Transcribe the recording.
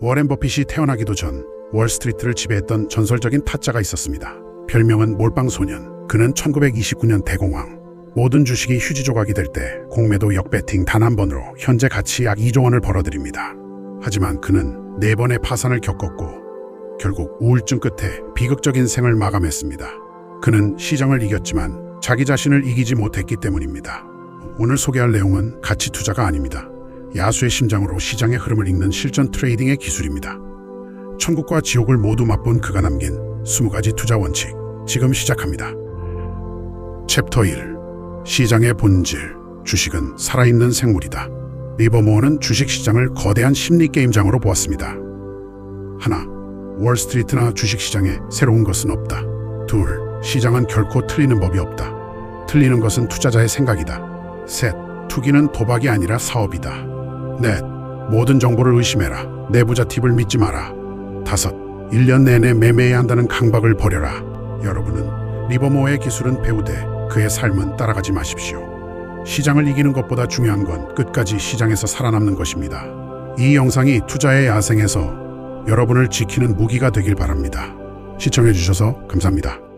워렌 버핏이 태어나기도 전 월스트리트를 지배했던 전설적인 타짜가 있었습니다. 별명은 몰빵 소년. 그는 1929년 대공황. 모든 주식이 휴지 조각이 될 때 공매도 역배팅 단 한 번으로 현재 가치 약 2조 원을 벌어들입니다. 하지만 그는 네 번의 파산을 겪었고 결국 우울증 끝에 비극적인 생을 마감했습니다. 그는 시장을 이겼지만 자기 자신을 이기지 못했기 때문입니다. 오늘 소개할 내용은 가치 투자가 아닙니다. 야수의 심장으로 시장의 흐름을 읽는 실전 트레이딩의 기술입니다. 천국과 지옥을 모두 맛본 그가 남긴 20가지 투자 원칙. 지금 시작합니다. 챕터 1. 시장의 본질. 주식은 살아있는 생물이다. 리버모어는 주식시장을 거대한 심리게임장으로 보았습니다. 하나. 월스트리트나 주식시장에 새로운 것은 없다. 둘. 시장은 결코 틀리는 법이 없다. 틀리는 것은 투자자의 생각이다. 셋. 투기는 도박이 아니라 사업이다. 넷. 모든 정보를 의심해라. 내부자 팁을 믿지 마라. 다섯. 1년 내내 매매해야 한다는 강박을 버려라. 여러분은 리버모어의 기술은 배우되 그의 삶은 따라가지 마십시오. 시장을 이기는 것보다 중요한 건 끝까지 시장에서 살아남는 것입니다. 이 영상이 투자의 야생에서 여러분을 지키는 무기가 되길 바랍니다. 시청해주셔서 감사합니다.